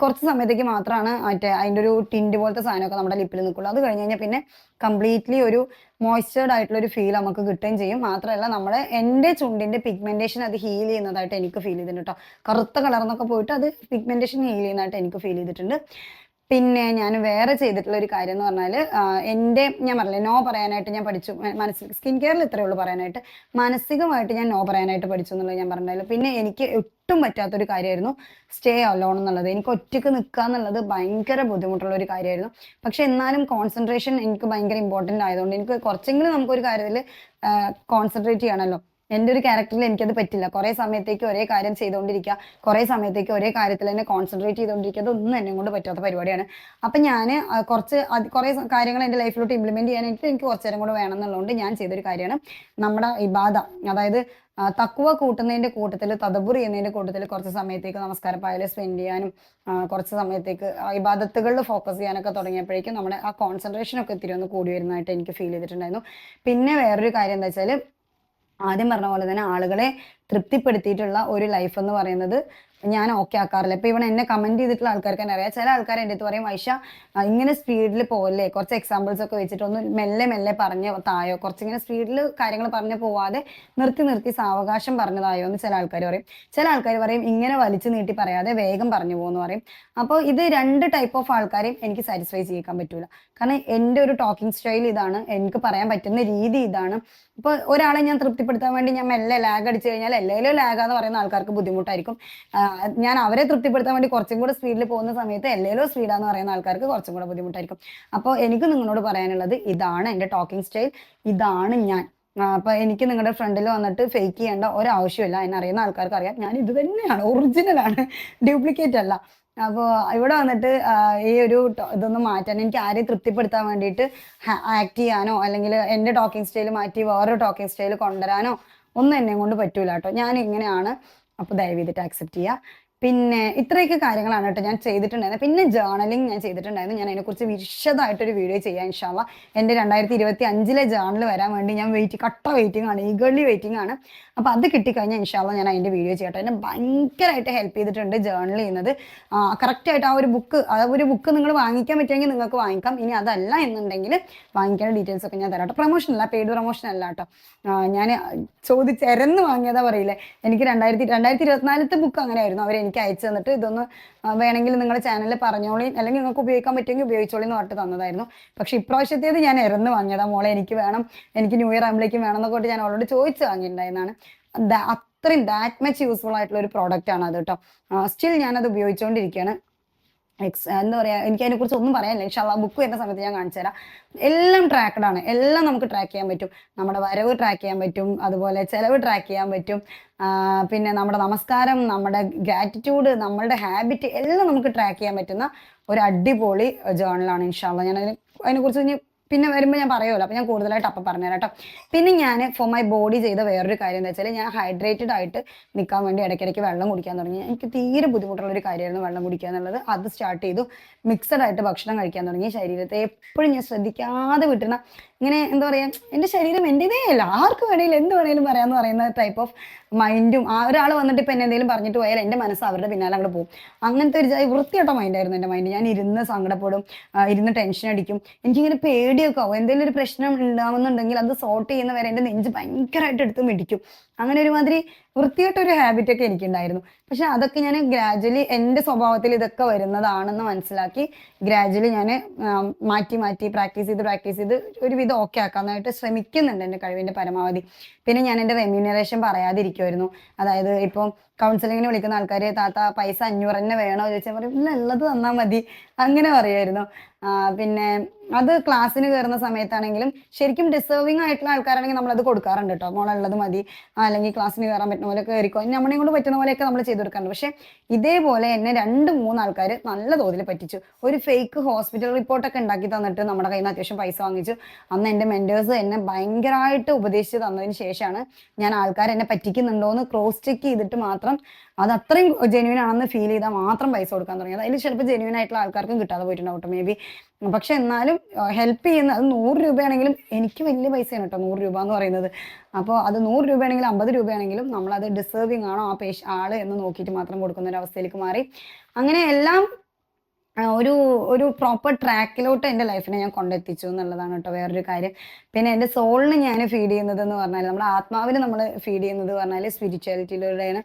കുറച്ച് സമയത്തേക്ക് മാത്രമാണ് മറ്റേ അതിന്റെ ഒരു ടിൻഡ് പോലത്തെ സാധനമൊക്കെ നമ്മുടെ ലിപ്പിൽ നിൽക്കുള്ളൂ അത് കഴിഞ്ഞ് കഴിഞ്ഞാൽ പിന്നെ കംപ്ലീറ്റ്ലി ഒരു മോയ്സ്ചേർഡ് ആയിട്ടുള്ള ഒരു ഫീൽ നമുക്ക് കിട്ടുകയും ചെയ്യും. മാത്രമല്ല നമ്മളെ എന്റെ ചുണ്ടിന്റെ പിഗ്മെന്റേഷൻ അത് ഹീൽ ചെയ്യുന്നതായിട്ട് എനിക്ക് ഫീൽ ചെയ്തിട്ടുണ്ട് കേട്ടോ കറുത്ത കളർന്നൊക്കെ പോയിട്ട് അത് പിഗ്മെന്റേഷൻ ഹീൽ ചെയ്യുന്നതായിട്ട് എനിക്ക് ഫീൽ ചെയ്തിട്ടുണ്ട്. പിന്നെ ഞാൻ വേറെ ചെയ്തിട്ടുള്ള ഒരു കാര്യം എന്ന് പറഞ്ഞാൽ എന്റെ ഞാൻ പറഞ്ഞില്ലേ നോ പറയാനായിട്ട് ഞാൻ പഠിച്ചു. മനസ്സിൽ സ്കിൻ കെയറിൽ ഇത്രയേ ഉള്ളൂ പറയാനായിട്ട്. മാനസികമായിട്ട് ഞാൻ നോ പറയാനായിട്ട് പഠിച്ചു എന്നുള്ളത് ഞാൻ പറഞ്ഞിട്ടുണ്ടായിരുന്നു. പിന്നെ എനിക്ക് ഒട്ടും പറ്റാത്തൊരു കാര്യമായിരുന്നു സ്റ്റേ അലോൺ എന്നുള്ളത്. എനിക്ക് ഒറ്റയ്ക്ക് നിൽക്കുക എന്നുള്ളത് ഭയങ്കര ബുദ്ധിമുട്ടുള്ള ഒരു കാര്യമായിരുന്നു. പക്ഷെ എന്നാലും കോൺസെൻട്രേഷൻ എനിക്ക് ഭയങ്കര ഇമ്പോർട്ടന്റ് ആയതുകൊണ്ട് എനിക്ക് കുറച്ചെങ്കിലും നമുക്കൊരു കാര്യത്തിൽ കോൺസെൻട്രേറ്റ് ചെയ്യണമല്ലോ. എന്റെ ഒരു ക്യാരക്ടറിൽ എനിക്കത് പറ്റില്ല. കുറേ സമയത്തേക്ക് ഒരേ കാര്യം ചെയ്തുകൊണ്ടിരിക്കുക കുറേ സമയത്തേക്ക് ഒരേ കാര്യത്തിൽ തന്നെ കോൺസെൻട്രേറ്റ് ചെയ്തുകൊണ്ടിരിക്കുക അതൊന്നും എന്നെ കൊണ്ട് പറ്റാത്ത പരിപാടിയാണ്. അപ്പം ഞാൻ കുറച്ച് കുറെ കാര്യങ്ങൾ എന്റെ ലൈഫിലോട്ട് ഇംപ്ലിമെന്റ് ചെയ്യാനായിട്ട് എനിക്ക് കുറച്ച് നേരം കൂടെ വേണം എന്നുള്ളതുകൊണ്ട് ഞാൻ ചെയ്തൊരു കാര്യമാണ് നമ്മുടെ ഇബാദ അതായത് തക്കുവ കൂട്ടുന്നതിന്റെ കൂട്ടത്തിൽ തദബുർ ചെയ്യുന്നതിന്റെ കൂട്ടത്തിൽ കുറച്ച് സമയത്തേക്ക് നമസ്കാര പായൽ സ്പെൻഡ് ചെയ്യാനും കുറച്ച് സമയത്തേക്ക് ഇബാദത്തുകളിൽ ഫോക്കസ് ചെയ്യാനൊക്കെ തുടങ്ങിയപ്പോഴേക്കും നമ്മുടെ ആ കോൺസെൻട്രേഷൻ ഒക്കെ ഇത്തിരി ഒന്ന് കൂടി വരുന്നതായിട്ട് എനിക്ക് ഫീൽ ചെയ്തിട്ടുണ്ടായിരുന്നു. പിന്നെ വേറൊരു കാര്യം എന്താ വെച്ചാൽ ആദ്യം പറഞ്ഞ പോലെ തന്നെ ആളുകളെ തൃപ്തിപ്പെടുത്തിയിട്ടുള്ള ഒരു ലൈഫ് എന്ന് പറയുന്നത് ഞാൻ ഓക്കെ ആക്കാറില്ല. ഇപ്പൊ ഇവിടെ എന്നെ കമന്റ് ചെയ്തിട്ടുള്ള ആൾക്കാർക്ക് തന്നെ അറിയാം. ചില ആൾക്കാർ എന്റെ അടുത്ത് പറയും ഐഷ ഇങ്ങനെ സ്പീഡിൽ പോകല്ലേ കുറച്ച് എക്സാമ്പിൾസ് ഒക്കെ വെച്ചിട്ട് ഒന്ന് മെല്ലെ മെല്ലെ പറഞ്ഞ് തായോ? കുറച്ചിങ്ങനെ സ്പീഡിൽ കാര്യങ്ങൾ പറഞ്ഞു പോവാതെ നിർത്തി നിർത്തി സാവകാശം പറഞ്ഞതായോ? എന്ന് ചില ആൾക്കാർ പറയും. ചില ആൾക്കാർ പറയും ഇങ്ങനെ വലിച്ചു നീട്ടി പറയാതെ വേഗം പറഞ്ഞു പോകുമെന്ന് പറയും. അപ്പോൾ ഇത് രണ്ട് ടൈപ്പ് ഓഫ് ആൾക്കാരെയും എനിക്ക് സാറ്റിസ്ഫൈ ചെയ്യിക്കാൻ പറ്റൂല. കാരണം എന്റെ ഒരു ടോക്കിംഗ് സ്റ്റൈൽ ഇതാണ് എനിക്ക് പറയാൻ പറ്റുന്ന രീതി ഇതാണ്. ഇപ്പോൾ ഒരാളെ ഞാൻ തൃപ്തിപ്പെടുത്താൻ വേണ്ടി ഞാൻ മെല്ലെ ലാഗ് അടിച്ചു കഴിഞ്ഞാൽ എല്ലാവരും ലാഗാന്ന് പറയുന്ന ആൾക്കാർക്ക് ബുദ്ധിമുട്ടായിരിക്കും. ഞാൻ അവരെ തൃപ്തിപ്പെടുത്താൻ വേണ്ടി കുറച്ചും കൂടെ സ്പീഡിൽ പോകുന്ന സമയത്ത് എല്ലാവരും സ്പീഡാന്ന് പറയുന്ന ആൾക്കാർക്ക് കുറച്ചും കൂടെ ബുദ്ധിമുട്ടായിരിക്കും. അപ്പോൾ എനിക്ക് നിങ്ങളോട് പറയാനുള്ളത് ഇതാണ് എന്റെ ടോക്കിംഗ് സ്റ്റൈൽ ഇതാണ് ഞാൻ. അപ്പൊ എനിക്ക് നിങ്ങളുടെ ഫ്രണ്ടിൽ വന്നിട്ട് ഫേക്ക് ചെയ്യേണ്ട ഒരാവശ്യമില്ല. എന്നെ അറിയുന്ന ആൾക്കാർക്ക് അറിയാം. ഞാൻ ഇത് തന്നെയാണ്. ഒറിജിനൽ ആണ്. ഡ്യൂപ്ലിക്കേറ്റ് അല്ല. അപ്പോൾ ഇവിടെ വന്നിട്ട് ഈ ഒരു ഇതൊന്നും ഇതൊന്ന് മാറ്റാൻ എനിക്ക് ആരെയും തൃപ്തിപ്പെടുത്താൻ വേണ്ടിയിട്ട് ആക്ട് ചെയ്യാനോ അല്ലെങ്കിൽ എന്റെ ടോക്കിംഗ് സ്റ്റൈൽ മാറ്റി വേറൊരു ടോക്കിംഗ് സ്റ്റൈൽ കൊണ്ടുവരാനോ ഒന്നും എന്നെ കൊണ്ട് പറ്റൂല കേട്ടോ. ഞാൻ ഇങ്ങനെയാണ്. അപ്പോൾ ദയവ് ചെയ്തിട്ട് ആക്സെപ്റ്റ് ചെയ്യുക പിന്നെ ഇത്രയൊക്കെ കാര്യങ്ങളാണ് കേട്ടോ ഞാൻ ചെയ്തിട്ടുണ്ടായിരുന്നത്. പിന്നെ ജേർണലിംഗ് ഞാൻ ചെയ്തിട്ടുണ്ടായിരുന്നു. ഞാൻ അതിനെക്കുറിച്ച് വിശദമായിട്ടൊരു വീഡിയോ ചെയ്യാം ഇൻഷാല്ല എന്റെ രണ്ടായിരത്തി ഇരുപത്തി അഞ്ചിലെ ജേർണൽ വരാൻ വേണ്ടി ഞാൻ വെയിറ്റ് കട്ട വെയിറ്റിംഗ് ആണ് ഈഗർലി വെയിറ്റിംഗ് ആണ്. അപ്പോൾ അത് കിട്ടിക്കഴിഞ്ഞാൽ ഇൻഷാല്ല ഞാൻ അതിന്റെ വീഡിയോ ചെയ്യട്ടെ എന്നെ ഭയങ്കരമായിട്ട് ഹെൽപ്പ് ചെയ്തിട്ടുണ്ട് ജേർണൽ ചെയ്യുന്നത്. കറക്റ്റായിട്ട് ആ ഒരു ബുക്ക് ആ ഒരു ബുക്ക് നിങ്ങൾ വാങ്ങിക്കാൻ പറ്റുമെങ്കിൽ നിങ്ങൾക്ക് വാങ്ങിക്കാം. ഇനി അതല്ല എന്നുണ്ടെങ്കിൽ വാങ്ങിക്കേണ്ട ഡീറ്റെയിൽസ് ഒക്കെ ഞാൻ തരാം കേട്ടോ. പ്രൊമോഷൻ അല്ല പെയ്ഡ് പ്രൊമോഷൻ അല്ല കേട്ടോ. ഞാൻ ചോദിച്ചെരന്ന് വാങ്ങിയതാ പറയില്ലേ? എനിക്ക് രണ്ടായിരത്തി രണ്ടായിരത്തി ഇരുപത്തിനാലത്തെ ബുക്ക് അങ്ങനെ ആയിരുന്നു അവർ എനിക്ക് അയച്ചു തന്നിട്ട് ഇതൊന്ന് വേണമെങ്കിൽ നിങ്ങളുടെ ചാനലിൽ പറഞ്ഞോളി. അല്ലെങ്കിൽ നിങ്ങൾക്ക് ഉപയോഗിക്കാൻ പറ്റുമെങ്കിൽ ഉപയോഗിച്ചോളി എന്ന് പറഞ്ഞിട്ട് തന്നതായിരുന്നു. പക്ഷേ ഇപ്രാവശ്യത്തേത് ഞാൻ ഇറന്ന് വാങ്ങിയതാ. മോളെ എനിക്ക് വേണം. എനിക്ക് ന്യൂ ഇയർ ആകുമ്പോഴേക്കും വേണം എന്നൊക്കെ ഞാൻ അവളോട് ചോദിച്ച് വാങ്ങിയിട്ടുണ്ടായിരുന്നാണ് അത്രയും ദാറ്റ് മച്ച് യൂസ്ഫുൾ ആയിട്ടുള്ള ഒരു പ്രോഡക്റ്റ് ആണ് അത് കേട്ടോ. സ്റ്റിൽ ഞാനത് ഉപയോഗിച്ചുകൊണ്ടിരിക്കുകയാണ് എക്സ് എന്താ പറയാ എനിക്ക് അതിനെ കുറിച്ച് ഒന്നും പറയാനില്ല. ഇൻഷാല്ല ബുക്ക് വരുന്ന സമയത്ത് ഞാൻ കാണിച്ചു തരാം. എല്ലാം ട്രാക്കഡ് ആണ്. എല്ലാം നമുക്ക് ട്രാക്ക് ചെയ്യാൻ പറ്റും. നമ്മുടെ വരവ് ട്രാക്ക് ചെയ്യാൻ പറ്റും. അതുപോലെ ചെലവ് ട്രാക്ക് ചെയ്യാൻ പറ്റും. പിന്നെ നമ്മുടെ നമസ്കാരം നമ്മുടെ ഗ്രാറ്റിറ്റ്യൂഡ് നമ്മളുടെ ഹാബിറ്റ് എല്ലാം നമുക്ക് ട്രാക്ക് ചെയ്യാൻ പറ്റുന്ന ഒരു അടിപൊളി ജേർണലാണ് ഇൻഷാല്ല ഞാൻ അതിനെ അതിനെക്കുറിച്ച് ഇനി പിന്നെ വരുമ്പോൾ ഞാൻ പറയുമല്ലോ അപ്പം ഞാൻ കൂടുതലായിട്ട് അപ്പം പറഞ്ഞുതരാം കേട്ടോ. പിന്നെ ഞാൻ ഫോർ മൈ ബോഡി ചെയ്ത വേറൊരു കാര്യം എന്താ വെച്ചാൽ ഞാൻ ഹൈഡ്രേറ്റഡ് ആയിട്ട് നിൽക്കാൻ വേണ്ടി ഇടയ്ക്കിടയ്ക്ക് വെള്ളം കുടിക്കാൻ തുടങ്ങി. എനിക്ക് തീരെ ബുദ്ധിമുട്ടുള്ള ഒരു കാര്യമായിരുന്നു വെള്ളം കുടിക്കുക എന്നുള്ളത്. അത് സ്റ്റാർട്ട് ചെയ്തു മിക്സഡ് ആയിട്ട് ഭക്ഷണം കഴിക്കാൻ തുടങ്ങി. ശരീരത്തെ എപ്പോഴും ഞാൻ ശ്രദ്ധിക്കാതെ വിട്ടുന്ന ഇങ്ങനെ എന്താ പറയുക എന്റെ ശരീരം എന്റെതേ അല്ല ആർക്ക് വേണേലും എന്ത് വേണേലും പറയാമെന്ന് പറയുന്ന ടൈപ്പ് ഓഫ് മൈൻഡും ആ ഒരാൾ വന്നിട്ട് ഇപ്പം എന്നെ എന്തെങ്കിലും പറഞ്ഞിട്ട് പോയാൽ എന്റെ മനസ്സ് അവരുടെ പിന്നാലെ അങ്ങോട്ട് പോകും. അങ്ങനത്തെ ഒരു വൃത്തിയോട്ട മൈൻഡായിരുന്നു എന്റെ മൈൻഡ് ഞാൻ ഇരുന്ന് സങ്കടപ്പെടും ഇരുന്ന് ടെൻഷൻ അടിക്കും. എനിക്കിങ്ങനെ പേടിയൊക്കെ ആവും. എന്തെങ്കിലും ഒരു പ്രശ്നം ഉണ്ടാവുന്നുണ്ടെങ്കിൽ അത് സോർട്ട് ചെയ്യുന്ന വരെ എന്റെ നെഞ്ച് ഭയങ്കരമായിട്ട് എടുത്ത് മിടിക്കും. അങ്ങനെ ഒരുമാതിരി വൃത്തിയായിട്ടൊരു ഹാബിറ്റ് ഒക്കെ എനിക്കുണ്ടായിരുന്നു. പക്ഷെ അതൊക്കെ ഞാൻ ഗ്രാജുവലി എന്റെ സ്വഭാവത്തിൽ ഇതൊക്കെ വരുന്നതാണെന്ന് മനസ്സിലാക്കി ഗ്രാജുവലി ഞാൻ മാറ്റി മാറ്റി പ്രാക്ടീസ് ചെയ്ത് പ്രാക്ടീസ് ചെയ്ത് ഒരുവിധം ഓക്കെ ആക്കാനായിട്ട് ശ്രമിക്കുന്നുണ്ട് എന്റെ കഴിവിന്റെ പരമാവധി. പിന്നെ ഞാൻ എന്റെ റെമ്യൂണറേഷൻ പറയാതിരിക്കുമായിരുന്നു അതായത് ഇപ്പം കൗൺസിലിങ്ങിന് വിളിക്കുന്ന ആൾക്കാർ താത്ത പൈസ അഞ്ഞൂറ് തന്നെ വേണോ? ചോദിച്ചാൽ പറയും ഇല്ല ഉള്ളത് തന്നാൽ മതി. അങ്ങനെ പറയുമായിരുന്നു പിന്നെ അത് ക്ലാസ്സിന് കയറുന്ന സമയത്താണെങ്കിലും ശരിക്കും ഡിസേർവിംഗ് ആയിട്ടുള്ള ആൾക്കാരാണെങ്കിൽ നമ്മൾ അത് കൊടുക്കാറുണ്ട് കേട്ടോ മോളുള്ളത് മതി. അല്ലെങ്കിൽ ക്ലാസ്സിന് കയറാൻ പറ്റുന്ന പോലെ കയറിക്കോ നമ്മളെ കൊണ്ട് പറ്റുന്ന പോലെയൊക്കെ നമ്മൾ ചെയ്ത് കൊടുക്കാറുണ്ട്. പക്ഷെ ഇതേപോലെ എന്നെ രണ്ട് മൂന്ന് ആൾക്കാർ നല്ല തോതിൽ പറ്റിച്ചു. ഒരു ഫേക്ക് ഹോസ്പിറ്റൽ റിപ്പോർട്ടൊക്കെ ഉണ്ടാക്കി തന്നിട്ട് നമ്മുടെ കയ്യിൽ നിന്ന് അത്യാവശ്യം പൈസ വാങ്ങിച്ചു. അന്ന് എന്റെ മെന്റേഴ്സ് എന്നെ ഭയങ്കരമായിട്ട് ഉപദേശിച്ച് തന്നതിന് ശേഷമാണ് ഞാൻ ആൾക്കാർ എന്നെ പറ്റിക്കുന്നുണ്ടോ എന്ന് ക്രോസ് ചെക്ക് ചെയ്തിട്ട് മാത്രം അത് അത്രയും ജെന്യൂൻ ആണെന്ന് ഫീൽ ചെയ്താൽ മാത്രം പൈസ കൊടുക്കാൻ തുടങ്ങിയത് അതിൽ ചിലപ്പോൾ ജെന്യൂൻ ആയിട്ടുള്ള ആൾക്കാർക്കും കിട്ടാതെ പോയിട്ടുണ്ടാവും മേ ബി പക്ഷെ എന്നാലും ഹെൽപ്പ് ചെയ്യുന്ന അത് നൂറ് രൂപയാണെങ്കിലും എനിക്ക് വലിയ പൈസയാണ് കേട്ടോ നൂറ് രൂപ എന്ന് പറയുന്നത്. അപ്പോൾ അത് നൂറ് രൂപയാണെങ്കിലും അമ്പത് രൂപയാണെങ്കിലും നമ്മളത് ഡിസേർവിങ് ആണോ ആ പേഷ ആൾ എന്ന് നോക്കിയിട്ട് മാത്രം കൊടുക്കുന്ന ഒരു അവസ്ഥയിലേക്ക് മാറി. അങ്ങനെ എല്ലാം ഒരു ഒരു പ്രോപ്പർ ട്രാക്കിലോട്ട് എന്റെ ലൈഫിനെ ഞാൻ കൊണ്ടെത്തിച്ചു എന്നുള്ളതാണ് കേട്ടോ വേറൊരു കാര്യം. പിന്നെ എന്റെ സോളിന് ഞാൻ ഫീഡ് ചെയ്യുന്നത് എന്ന് പറഞ്ഞാൽ നമ്മുടെ ആത്മാവിന് നമ്മൾ ഫീഡ് ചെയ്യുന്നത് പറഞ്ഞാൽ സ്പിരിച്വാലിറ്റിയിലൂടെയാണ്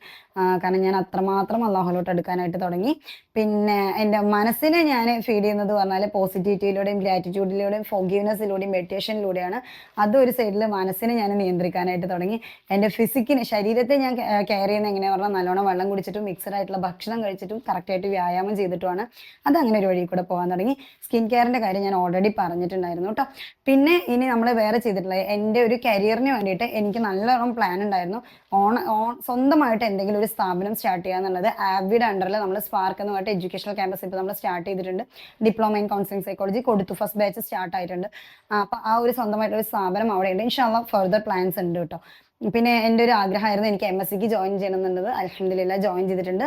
കാരണം ഞാൻ അത്രമാത്രം അള്ളാഹുലോട്ട് എടുക്കാനായിട്ട് തുടങ്ങി. പിന്നെ എന്റെ മനസ്സിനെ ഞാൻ ഫീഡ് ചെയ്യുന്നത് പറഞ്ഞാൽ പോസിറ്റിവിറ്റിയിലൂടെയും ഗ്രാറ്റിറ്റ്യൂഡിലൂടെയും ഫോഗീവ്നെസ്സിലൂടെയും മെഡിറ്റേഷനിലൂടെയാണ് അതൊരു സൈഡിൽ മനസ്സിനെ ഞാൻ നിയന്ത്രിക്കാനായിട്ട് തുടങ്ങി. എന്റെ ഫിസിക്കിന് ശരീരത്തെ ഞാൻ കെയർ ചെയ്യുന്ന എങ്ങനെയാ പറഞ്ഞാൽ നല്ലോണം വെള്ളം കുടിച്ചിട്ടും മിക്സഡ് ആയിട്ടുള്ള ഭക്ഷണം കഴിച്ചിട്ടും കറക്റ്റായിട്ട് വ്യായാമം ചെയ്തിട്ടുമാണ്. അത് അങ്ങനെ ഒരു വഴി കൂടെ പോകാൻ തുടങ്ങി. സ്കിൻ കെയറിന്റെ കാര്യം ഞാൻ ഓൾറെഡി പറഞ്ഞിട്ടുണ്ടായിരുന്നു കേട്ടോ പിന്നെ ഇനി നമ്മൾ വേറെ ചെയ്തിട്ടുള്ളത് എന്റെ ഒരു കരിയറിന് വേണ്ടിയിട്ട് എനിക്ക് നല്ലോണം പ്ലാൻ ഉണ്ടായിരുന്നു. ഓൺ ഓൺ സ്വന്തമായിട്ട് എന്തെങ്കിലും ഒരു സ്ഥാപനം സ്റ്റാർട്ട് ചെയ്യുക എന്നുള്ളത് ആവിഡ് അണ്ടറിൽ നമ്മൾ സ്പാർക്ക് എന്ന് പറഞ്ഞിട്ട് എഡ്യൂക്കേഷണൽ ക്യാമ്പസ് ഇപ്പോൾ നമ്മൾ സ്റ്റാർട്ട് ചെയ്തിട്ടുണ്ട്. ഡിപ്ലോമ ഇൻ കൗൺസിലിംഗ് സൈക്കോളജി കൊടുത്തു. ഫസ്റ്റ് ബാച്ച് സ്റ്റാർട്ട് ആയിട്ടുണ്ട്. അപ്പോൾ ആ ഒരു സ്വന്തമായിട്ട് ഒരു സ്ഥാപനം അവിടെ ഉണ്ട് ഇൻഷാല്ല ഫർദർ പ്ലാൻസ് ഉണ്ട് കേട്ടോ പിന്നെ എന്റെ ഒരു ആഗ്രഹമായിരുന്നു എനിക്ക് എം എസ് സിക്ക് ജോയിൻ ചെയ്യണം എന്നുള്ളത്. അലഹമില്ല ജോയിൻ ചെയ്തിട്ടുണ്ട്.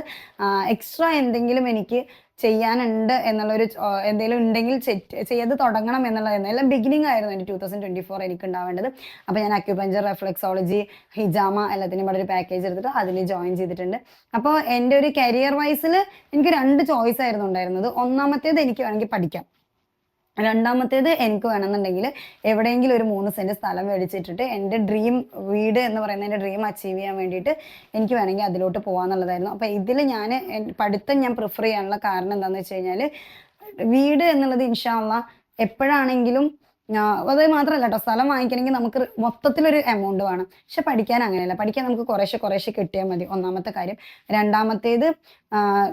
എക്സ്ട്രാ എന്തെങ്കിലും എനിക്ക് ചെയ്യാനുണ്ട് എന്നുള്ളൊരു എന്തെങ്കിലും ഉണ്ടെങ്കിൽ ചെയ്ത് തുടങ്ങണം എന്നുള്ളതായിരുന്നു എല്ലാം ബിഗിനിങ് ആയിരുന്നു എന്റെ ടൂ തൗസൻഡ് ട്വന്റി ഫോർ എനിക്ക് ഉണ്ടാവേണ്ടത് അപ്പോൾ ഞാൻ അക്യുപഞ്ചർ റെഫ്ലെക്സോളജി ഹിജാമ എല്ലാത്തിനും ഇവിടെ ഒരു പാക്കേജ് എടുത്തിട്ട് അതിൽ ജോയിൻ ചെയ്തിട്ടുണ്ട്. അപ്പോൾ എന്റെ ഒരു കരിയർ വൈസിൽ എനിക്ക് രണ്ട് ചോയ്സ് ആയിരുന്നു ഉണ്ടായിരുന്നത്. ഒന്നാമത്തേത് എനിക്ക് വേണമെങ്കിൽ പഠിക്കാം. രണ്ടാമത്തേത് എനിക്ക് വേണമെന്നുണ്ടെങ്കിൽ എവിടെയെങ്കിലും ഒരു മൂന്ന് സെന്റ് സ്ഥലം മേടിച്ചിട്ടിട്ട് എന്റെ ഡ്രീം വീട് എന്ന് പറയുന്ന എന്റെ ഡ്രീം അച്ചീവ് ചെയ്യാൻ വേണ്ടിയിട്ട് എനിക്ക് വേണമെങ്കിൽ അതിലോട്ട് പോകാന്നുള്ളതായിരുന്നു അപ്പോൾ ഇതിൽ ഞാൻ പഠിത്തം ഞാൻ പ്രിഫർ ചെയ്യാനുള്ള കാരണം എന്താണെന്ന് വെച്ച് കഴിഞ്ഞാൽ വീട് എന്നുള്ളത് ഇൻഷാല്ല എപ്പോഴാണെങ്കിലും അത് മാത്രമല്ല കേട്ടോ സ്ഥലം വാങ്ങിക്കണമെങ്കിൽ നമുക്ക് മൊത്തത്തിലൊരു എമൗണ്ട് വേണം. പക്ഷെ പഠിക്കാൻ അങ്ങനെയല്ല. പഠിക്കാൻ നമുക്ക് കുറേശ്ശെ കുറേശ്ശെ കിട്ടിയാൽ മതി. ഒന്നാമത്തെ കാര്യം. രണ്ടാമത്തേത്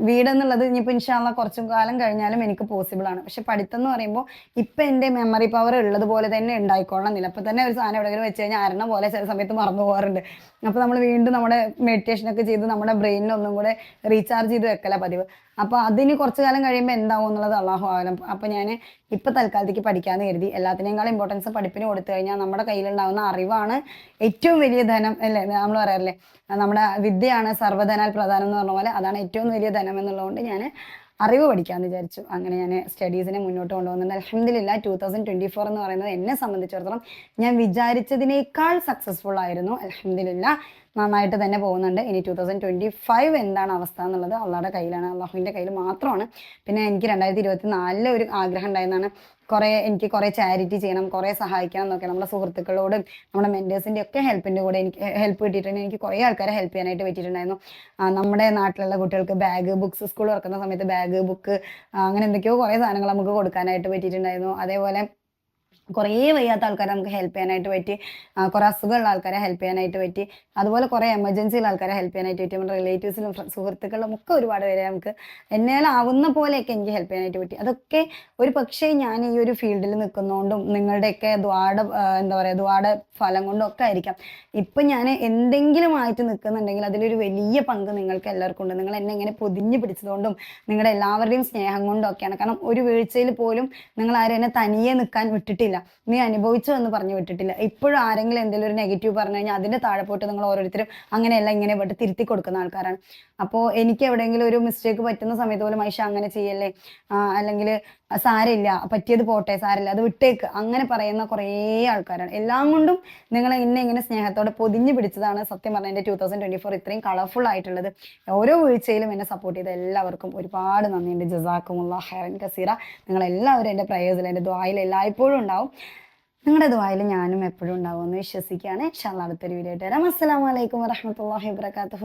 വീട് വീടെന്നുള്ളത് ഇനിയിപ്പോൾ ഇൻഷാല്ല കുറച്ചും കാലം കഴിഞ്ഞാലും എനിക്ക് പോസിബിൾ ആണ്. പക്ഷെ പഠിത്തം എന്ന് പറയുമ്പോൾ ഇപ്പം എന്റെ മെമ്മറി പവർ ഉള്ളത് പോലെ തന്നെ ഉണ്ടായിക്കൊള്ളണമെന്നില്ല അപ്പം തന്നെ ഒരു സാധനം എവിടെയെങ്കിലും വെച്ച് കഴിഞ്ഞാൽ അരണ പോലെ ചില സമയത്ത് മറന്നു പോകാറുണ്ട്. അപ്പോൾ നമ്മൾ വീണ്ടും നമ്മുടെ മെഡിറ്റേഷനൊക്കെ ചെയ്ത് നമ്മുടെ ബ്രെയിനിൽ ഒന്നും കൂടെ റീചാർജ് ചെയ്ത് വെക്കല പതിവ്. അപ്പോൾ അതിന് കുറച്ച് കാലം കഴിയുമ്പോൾ എന്താവും എന്നുള്ളത് അള്ളാഹു ആലം അപ്പോൾ ഞാൻ ഇപ്പം തൽക്കാലത്തേക്ക് പഠിക്കാമെന്ന് കരുതി. എല്ലാത്തിനേക്കാളും ഇമ്പോർട്ടൻസ് പഠിപ്പിന് കൊടുത്തു കഴിഞ്ഞാൽ നമ്മുടെ കയ്യിലുണ്ടാവുന്ന അറിവാണ് ഏറ്റവും വലിയ ധനം അല്ലേ? നമ്മൾ പറയാറില്ലേ? നമ്മുടെ വിദ്യയാണ് സർവധനാൽ പ്രധാനം എന്ന് പറഞ്ഞ പോലെ അതാണ് ഏറ്റവും വലിയ ധനം എന്നുള്ളതുകൊണ്ട് ഞാൻ അറിവ് പഠിക്കാമെന്ന് വിചാരിച്ചു. അങ്ങനെ ഞാൻ സ്റ്റഡീസിനെ മുന്നോട്ട് കൊണ്ടുപോകുന്നുണ്ട് അലഹമില്ല ടൂ തൗസൻഡ് ട്വന്റി ഫോർ എന്ന് പറയുന്നത് എന്നെ സംബന്ധിച്ചിടത്തോളം ഞാൻ വിചാരിച്ചതിനേക്കാൾ സക്സസ്ഫുൾ ആയിരുന്നു. അലഹമില്ല നന്നായിട്ട് തന്നെ പോകുന്നുണ്ട്. ഇനി ടൂ തൗസൻഡ് ട്വന്റി ഫൈവ് എന്താണ് അവസ്ഥ എന്നുള്ളത് അള്ളാഹുടെ കയ്യിലാണ്. അള്ളാഹുവിന്റെ കയ്യിൽ മാത്രമാണ്. പിന്നെ എനിക്ക് രണ്ടായിരത്തി ഇരുപത്തി നാലിലെ ഒരു ആഗ്രഹം ഉണ്ടായിരുന്നതാണ്. കുറേ എനിക്ക് കുറേ ചാരിറ്റി ചെയ്യണം കുറേ സഹായിക്കണം എന്നൊക്കെ നമ്മുടെ സുഹൃത്തുക്കളോടും നമ്മുടെ മെന്റേഴ്സിന്റെ ഒക്കെ ഹെൽപ്പിന്റെ കൂടെ എനിക്ക് ഹെൽപ്പ് കിട്ടിയിട്ടുണ്ട്. എനിക്ക് കുറേ ആൾക്കാരെ ഹെൽപ്പ് ചെയ്യാനായിട്ട് പറ്റിയിട്ടുണ്ടായിരുന്നു. നമ്മുടെ നാട്ടിലുള്ള കുട്ടികൾക്ക് ബാഗ് ബുക്സ് സ്കൂൾ തുറക്കുന്ന സമയത്ത് ബാഗ് ബുക്ക് അങ്ങനെ എന്തൊക്കെയോ കുറേ സാധനങ്ങൾ നമുക്ക് കൊടുക്കാനായിട്ട് പറ്റിയിട്ടുണ്ടായിരുന്നു. അതേപോലെ കുറേ വയ്യാത്ത ആൾക്കാരെ നമുക്ക് ഹെൽപ്പ് ചെയ്യാനായിട്ട് പറ്റി. കുറേ അസുഖമുള്ള ആൾക്കാരെ ഹെൽപ്പ് ചെയ്യാനായിട്ട് പറ്റി. അതുപോലെ കുറേ എമർജൻസിയുള്ള ആൾക്കാരെ ഹെൽപ്പ് ചെയ്യാനായിട്ട് പറ്റി. നമ്മുടെ റിലേറ്റീവ്സിലും സുഹൃത്തുക്കളിലും ഒക്കെ ഒരുപാട് പേരെ നമുക്ക് എന്നാലാവുന്ന പോലെയൊക്കെ എനിക്ക് ഹെൽപ്പ് ചെയ്യാനായിട്ട് പറ്റി. അതൊക്കെ ഒരു പക്ഷേ ഞാൻ ഈ ഒരു ഫീൽഡിൽ നിൽക്കുന്നതുകൊണ്ടും നിങ്ങളുടെയൊക്കെ ദ്വാട എന്താ പറയുക ദ്വാട ഫലം കൊണ്ടും ഒക്കെ ആയിരിക്കാം. ഇപ്പം ഞാൻ എന്തെങ്കിലും ആയിട്ട് നിൽക്കുന്നുണ്ടെങ്കിൽ അതിലൊരു വലിയ പങ്ക് നിങ്ങൾക്ക് എല്ലാവർക്കും ഉണ്ട്. നിങ്ങൾ എന്നെ ഇങ്ങനെ പൊതിഞ്ഞു പിടിച്ചതുകൊണ്ടും നിങ്ങളുടെ എല്ലാവരുടെയും സ്നേഹം കൊണ്ടും ഒക്കെയാണ്. കാരണം ഒരു വീഴ്ചയിൽ പോലും നിങ്ങൾ ആരും എന്നെ തനിയെ നിൽക്കാൻ വിട്ടിട്ടില്ല. നീ അനുഭവിച്ചു എന്ന് പറഞ്ഞു വിട്ടിട്ടില്ല. ഇപ്പോഴും ആരെങ്കിലും എന്തെങ്കിലും ഒരു നെഗറ്റീവ് പറഞ്ഞു കഴിഞ്ഞാൽ അതിന്റെ താഴെ പോയിട്ട് നിങ്ങൾ ഓരോരുത്തരും അങ്ങനെയല്ല ഇങ്ങനെ വിട്ട് തിരുത്തി കൊടുക്കുന്ന ആൾക്കാരാണ്. അപ്പോൾ എനിക്ക് എവിടെയെങ്കിലും ഒരു മിസ്റ്റേക്ക് പറ്റുന്ന സമയത്ത് പോലും മൈഷ അങ്ങനെ ചെയ്യല്ലേ? അല്ലെങ്കിൽ സാരമില്ല പറ്റിയത് പോട്ടെ സാരമില്ല അത് വിട്ടേക്ക് അങ്ങനെ പറയുന്ന കുറേ ആൾക്കാരാണ്. എല്ലാം കൊണ്ടും നിങ്ങൾ എന്നെ ഇങ്ങനെ സ്നേഹത്തോടെ പൊതിഞ്ഞു പിടിച്ചതാണ് സത്യം പറഞ്ഞ എന്റെ ടൂ തൗസൻഡ് ഫോർ ഇത്രയും കളർഫുൾ ആയിട്ടുള്ളത്. ഓരോ വീഴ്ചയിലും എന്നെ സപ്പോർട്ട് ചെയ്ത എല്ലാവർക്കും ഒരുപാട് നന്ദിയുണ്ട് ജസാക്കുമുള്ള ഹെറൻ കസീറ. നിങ്ങൾ എല്ലാവരും എന്റെ പ്രയേഴ്സിൽ എന്റെ ദ്വായിൽ എല്ലായ്പ്പോഴും ഉണ്ടാവും. നിങ്ങളുടെ ദ്വായിൽ ഞാനും എപ്പോഴും ഉണ്ടാവുമെന്ന് വിശ്വസിക്കുകയാണ്. ഇൻഷാല്ല അടുത്തൊരു വീഡിയോ ആയിട്ട് വരാം. അസ്സലാമലൈക്കും വറഹമത്തല്ലാഹി വാബർക്കാത്തു